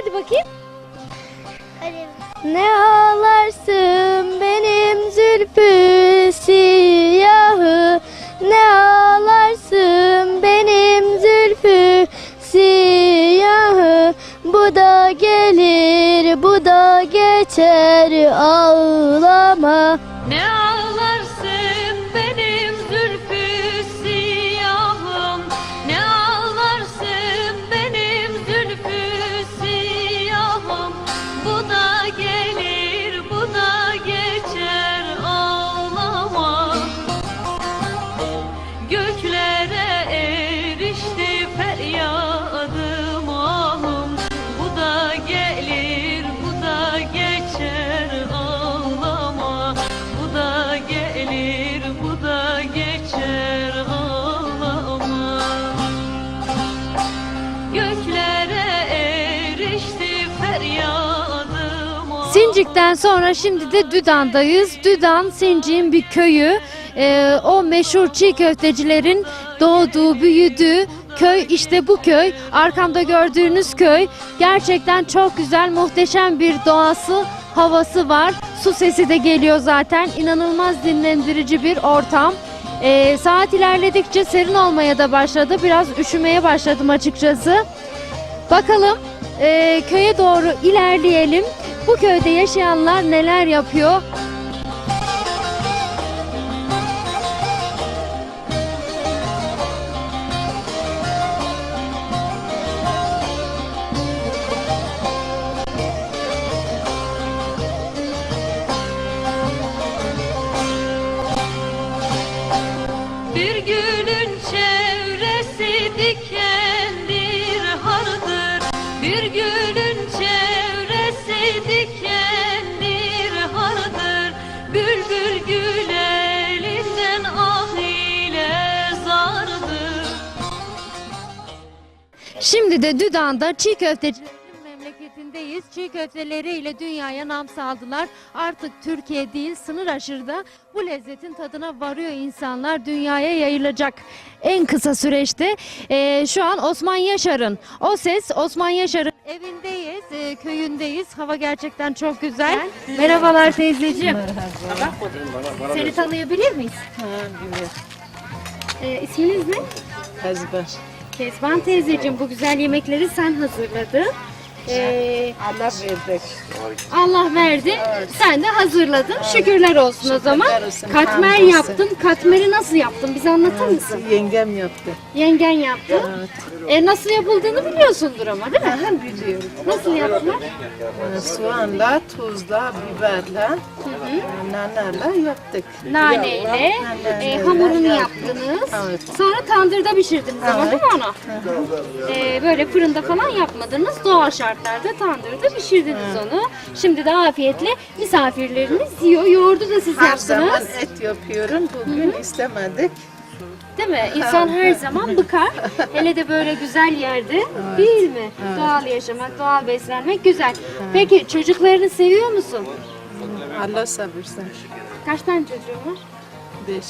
Hadi bakayım. Hadi. Ne ağlarsın benim zülfü siyahı Ne ağlarsın benim zülfü siyahı Bu da gelir bu da geçer ağlama Sincik'ten sonra şimdi de Düdan'dayız. Düdan Sincik'in bir köyü. Ee, o meşhur çiğ köftecilerin doğduğu, büyüdüğü köy işte bu köy. Arkamda gördüğünüz köy. Gerçekten çok güzel, muhteşem bir doğası, havası var. Su sesi de geliyor zaten. İnanılmaz dinlendirici bir ortam. Ee, saat ilerledikçe serin olmaya da başladı. Biraz üşümeye başladım açıkçası. Bakalım e, köye doğru ilerleyelim. Bu köyde yaşayanlar neler yapıyor? Şimdi de Düdan'da çiğ köftecilerin memleketindeyiz. Çiğ köfteleriyle dünyaya nam saldılar. Artık Türkiye değil sınır aşırıda bu lezzetin tadına varıyor insanlar. Dünyaya yayılacak en kısa süreçte. Ee, şu an Osman Yaşar'ın o ses Osman Yaşar'ın evindeyiz, e, köyündeyiz. Hava gerçekten çok güzel. Merhabalar teyzeciğim. Seni tanıyabilir miyiz? Ee, isminiz ne? Ezber. Kezban teyzeciğim bu güzel yemekleri sen hazırladın. Ee, Allah verdik. Allah verdi. Sen de hazırladın. Şükürler olsun o zaman. Şükürler olsun, Katmer hamdolsun. yaptın. Katmeri nasıl yaptın? Bize anlatır mısın? Yengem yaptı. Yengen yaptı. E, nasıl yapıldığını biliyorsundur ama değil mi? Aha biliyorum. Nasıl yaptılar? Ee, Soğanla, tuzla, biberle, nanarla yaptık. Naneyle e, hamurunu yaptınız. Evet. Sonra tandırda pişirdiniz ama Evet. değil mi onu? E, böyle fırında falan yapmadınız. Doğal şartlarda tandırda pişirdiniz onu. Şimdi de afiyetle misafirleriniz yiyor. Yoğurdu da siz Her zaman yaptınız. et yapıyorum. Bugün istemedik. Değil mi? İnsan her zaman bıkar. Hele de böyle güzel yerde. Değil mi? Doğal yaşamak, doğal beslenmek güzel. Peki çocuklarını seviyor musun? Allah sabırsın. Kaç tane çocuğun var? Beş.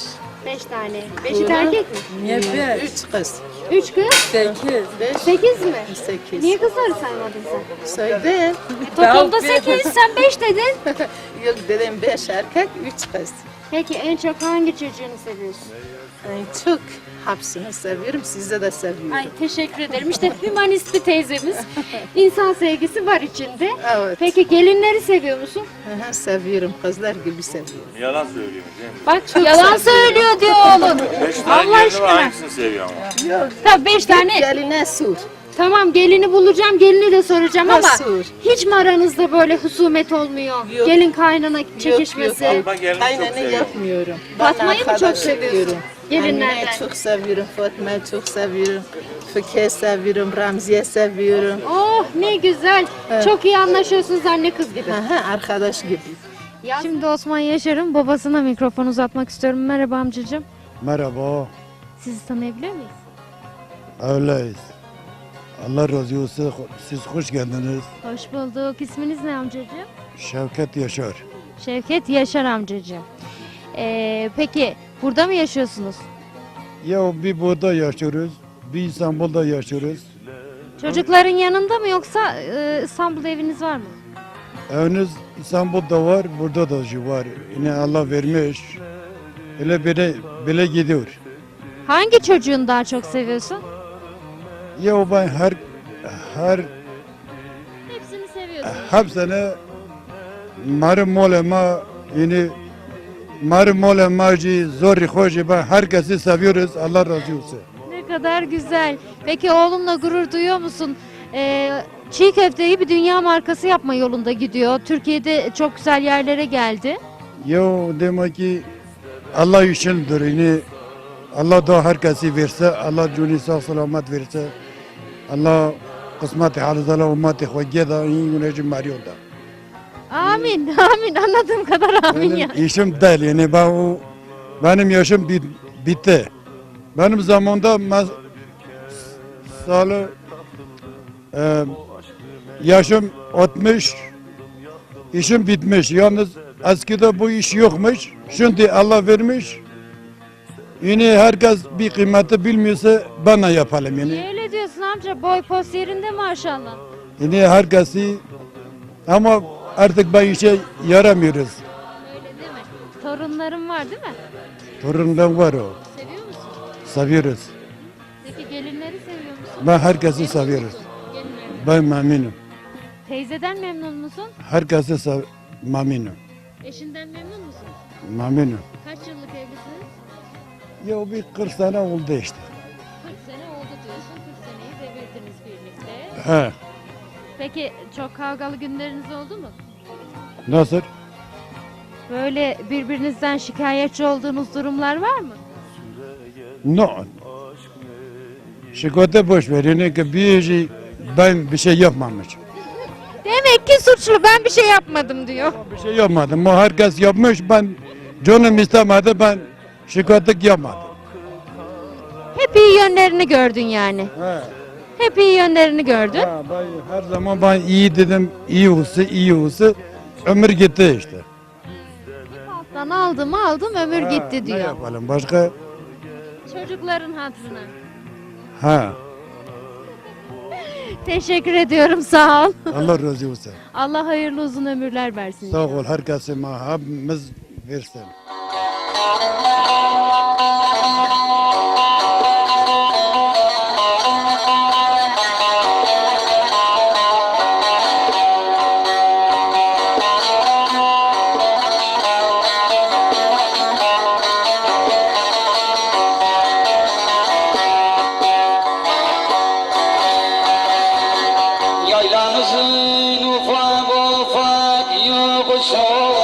Beş tane. Beşi de erkek mi? Niye beş? Üç kız. Üç kız. Sekiz. Beş. Sekiz mi? Sekiz. Niye kızları saymadın sen? Söyledim. Toplamda sekiz, sen beş dedin. Yok dedim beş erkek, üç kız. Peki en çok hangi çocuğunu seviyorsun? Ay, çok hepsini seviyorum. Sizi de seviyorum. Ay teşekkür ederim. İşte hümanist bir teyzemiz. İnsan sevgisi var içinde. Evet. Peki gelinleri seviyor musun? Aha, seviyorum. Kızlar gibi seviyorum. Yalan söylüyor? Bak yalan söylüyor diyor oğlum. Beş tane Allah var aşkına. hangisini seviyor ama? Yok. Tabii beş tane. Geline sur. Tamam gelini bulacağım, gelini de soracağım ama Nasıl? hiç mi aranızda böyle husumet olmuyor? Yok. Gelin kaynana çekişmesi. Yok, yok. Fatma gelini çok Aynen seviyor. yapmıyorum. Fatma'yı mı çok seviyorsun? Gelinlerden. Amine'yi çok seviyorum. Fatma'yı çok seviyorum. Fikir'i seviyorum. Ramziye seviyorum. Oh ne güzel. Çok iyi anlaşıyorsunuz anne kız gibi. Aha, arkadaş gibi. Şimdi Osman Yaşar'ın babasına mikrofon uzatmak istiyorum. Merhaba amcacığım. Merhaba, Sizi tanıyabilir miyiz? öyleyiz. Allah razı olsun, siz hoş geldiniz. Hoş bulduk. İsminiz ne amcacığım? Şevket Yaşar. Şevket Yaşar amcacığım. Ee, peki burada mı yaşıyorsunuz? Ya bir burada yaşıyoruz, bir İstanbul'da yaşıyoruz. Çocukların yanında mı yoksa e, İstanbul'da eviniz var mı? Eviniz İstanbul'da var, burada da var. Yine Allah vermiş. Öyle böyle, böyle gidiyor. Hangi çocuğunu daha çok seviyorsun? Ya ben her her Hepsini seviyorsun. hepsine marı molema yine marı molemacı zor hoca ben herkesi seviyoruz. Allah razı olsun. Ne kadar güzel. Peki oğlunla gurur duyuyor musun? Ee, çiğ köfteyi bir dünya markası yapma yolunda gidiyor. Türkiye'de çok güzel yerlere geldi. Ya demek ki Allah içindir. Yine Allah da herkesi verse, Allah sağ selamet verse, Allah kısmet-i halizala ümmeti hoca da iyi güneci mariyor da. Amin, amin. Anladığım kadar amin ya. Benim işim değil yani ben o, benim yaşım bit, bitti. Benim zamanda mes, salı e, yaşım 60 işim bitmiş. Yalnız eskide bu iş yokmuş. Şimdi Allah vermiş. Yine herkes bir kıymeti bilmiyorsa bana yapalım yani. Diyorsun amca? Boy pos yerinde maşallah. Yine herkesi ama artık ben işe yaramıyoruz. Öyle değil mi? Torunların var değil mi? Torundan var o. Seviyor musun? Seviyoruz. Peki gelinleri seviyor musun? Ben herkesi seviyoruz. Gelinleri. Ben memnunum. Teyzeden memnun musun? Herkesi sev memnunum. Eşinden memnun musun? Memnunum. Kaç yıllık evlisiniz? Ya bir 40 sene oldu işte. He. Peki çok kavgalı günleriniz oldu mu? Nasıl? Böyle birbirinizden şikayetçi olduğunuz durumlar var mı? No. Şikayete boş ver. Yani ki bir şey ben bir şey yapmamışım. Demek ki suçlu ben bir şey yapmadım diyor. Bir şey yapmadım. O herkes yapmış. Ben canım istemedi. Ben şikayetlik yapmadım. Hep iyi yönlerini gördün yani. He. Hep iyi yönlerini gördün. Ha, ben her zaman ben iyi dedim. iyi olsa iyi olsa ömür gitti işte. Alttan aldım aldım ömür Ha, gitti Ne diyor. yapalım başka? Çocukların hatırına. Ha. Teşekkür ediyorum sağ ol. Allah razı olsun. Allah hayırlı uzun ömürler versin. Sağ ol herkese hepimiz versin. Oh.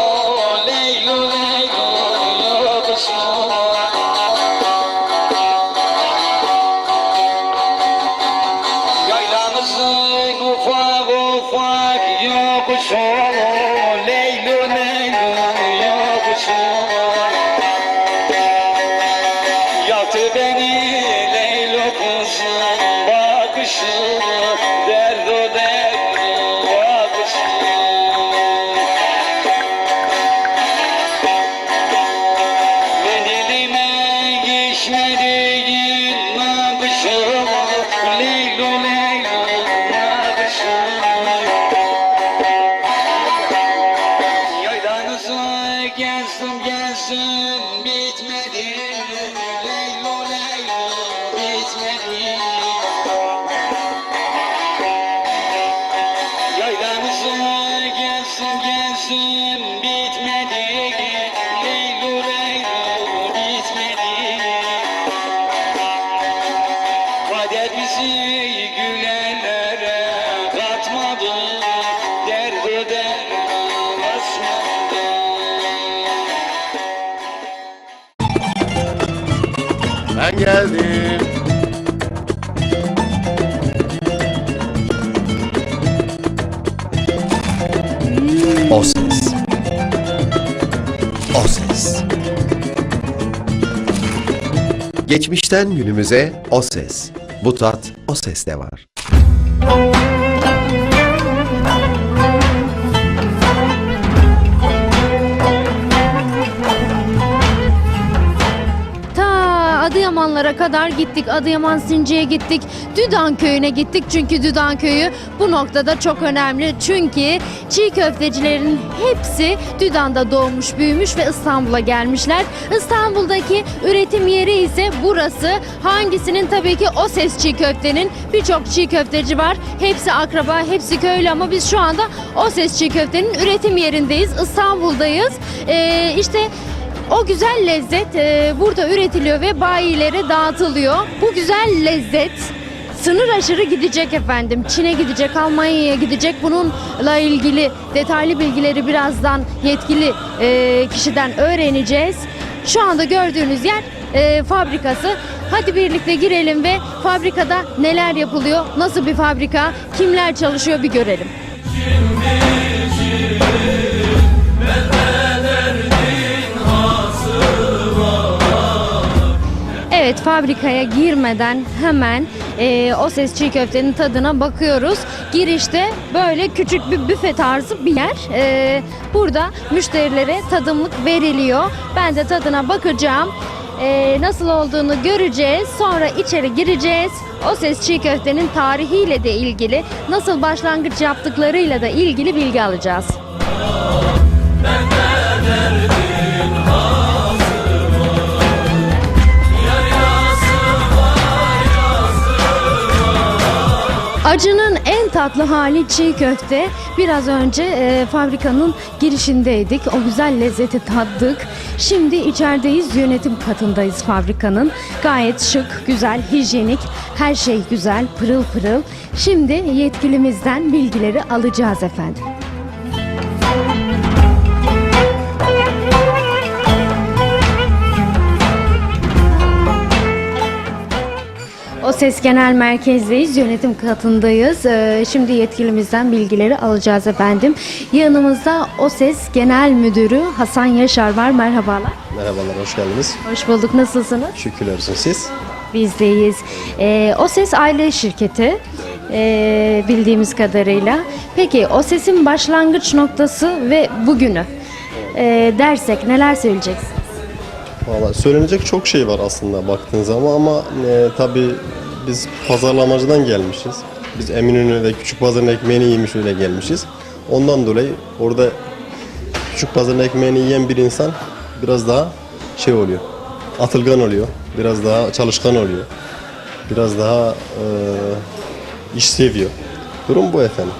Geçmişten günümüze o ses. Bu tat o seste var. Kadar gittik. Adıyaman Sinci'ye gittik. Düdan köyüne gittik. Çünkü Düdan köyü bu noktada çok önemli. Çünkü çiğ köftecilerin hepsi Düdan'da doğmuş, büyümüş ve İstanbul'a gelmişler. İstanbul'daki üretim yeri ise burası. Hangisinin tabii ki o ses çiğ köftenin birçok çiğ köfteci var. Hepsi akraba, hepsi köylü ama biz şu anda o ses çiğ köftenin üretim yerindeyiz. İstanbul'dayız. Ee, işte o güzel lezzet e, burada üretiliyor ve bayilere dağıtılıyor. Bu güzel lezzet sınır aşırı gidecek efendim. Çin'e gidecek, Almanya'ya gidecek. Bununla ilgili detaylı bilgileri birazdan yetkili e, kişiden öğreneceğiz. Şu anda gördüğünüz yer e, fabrikası. Hadi birlikte girelim ve fabrikada neler yapılıyor, nasıl bir fabrika, kimler çalışıyor bir görelim. Evet fabrikaya girmeden hemen e, o ses çiğ köftenin tadına bakıyoruz. Girişte böyle küçük bir büfe tarzı bir yer. E, burada müşterilere tadımlık veriliyor. Ben de tadına bakacağım. E, nasıl olduğunu göreceğiz. Sonra içeri gireceğiz. O ses çiğ köftenin tarihiyle de ilgili, nasıl başlangıç yaptıklarıyla da ilgili bilgi alacağız. Acının en tatlı hali çiğ köfte. Biraz önce e, fabrikanın girişindeydik. O güzel lezzeti tattık. Şimdi içerideyiz. Yönetim katındayız fabrikanın. Gayet şık, güzel, hijyenik. Her şey güzel, pırıl pırıl. Şimdi yetkilimizden bilgileri alacağız efendim. O Ses Genel Merkez'deyiz, yönetim katındayız. Ee, Şimdi yetkilimizden bilgileri alacağız efendim. Yanımızda O Ses Genel Müdürü Hasan Yaşar var. Merhabalar. Merhabalar, hoş geldiniz. Hoş bulduk. Nasılsınız? Şükürler olsun siz. Bizdeyiz. Ee, o Ses aile şirketi ee, bildiğimiz kadarıyla. Peki O Ses'in başlangıç noktası ve bugünü ee, dersek neler söyleyeceksiniz? Valla söylenecek çok şey var aslında baktığın zaman ama e, tabii biz pazarlamacıdan gelmişiz. Biz Eminönü ve Küçük Pazarın ekmeğini yemiş öyle gelmişiz. Ondan dolayı orada Küçük Pazarın ekmeğini yiyen bir insan biraz daha şey oluyor. Atılgan oluyor. Biraz daha çalışkan oluyor. Biraz daha e, iş seviyor. Durum bu efendim.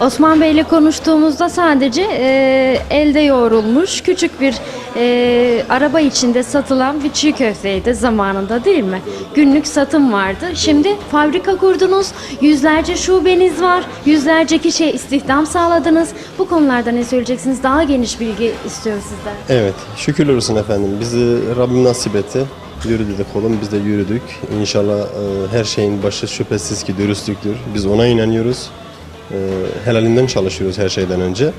Osman Bey ile konuştuğumuzda sadece e, elde yoğrulmuş küçük bir e, araba içinde satılan bir çiğ köfteydi zamanında değil mi? Günlük satım vardı. Şimdi fabrika kurdunuz, yüzlerce şubeniz var, yüzlerce kişiye istihdam sağladınız. Bu konularda ne söyleyeceksiniz? Daha geniş bilgi istiyoruz sizden. Evet, şükürler olsun efendim. Bizi Rabbim nasip etti. Yürü dedik oğlum, biz de yürüdük. İnşallah e, her şeyin başı şüphesiz ki dürüstlüktür. Biz ona inanıyoruz. E, helalinden çalışıyoruz her şeyden önce.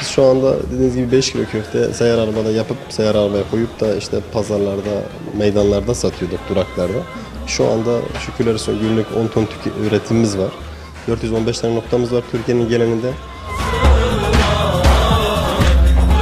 Biz şu anda dediğiniz gibi 5 kilo köfte seyyar arabada yapıp seyyar arabaya koyup da işte pazarlarda, meydanlarda satıyorduk duraklarda. Şu anda şükürler olsun günlük 10 ton üretimimiz var. 415 tane noktamız var Türkiye'nin genelinde.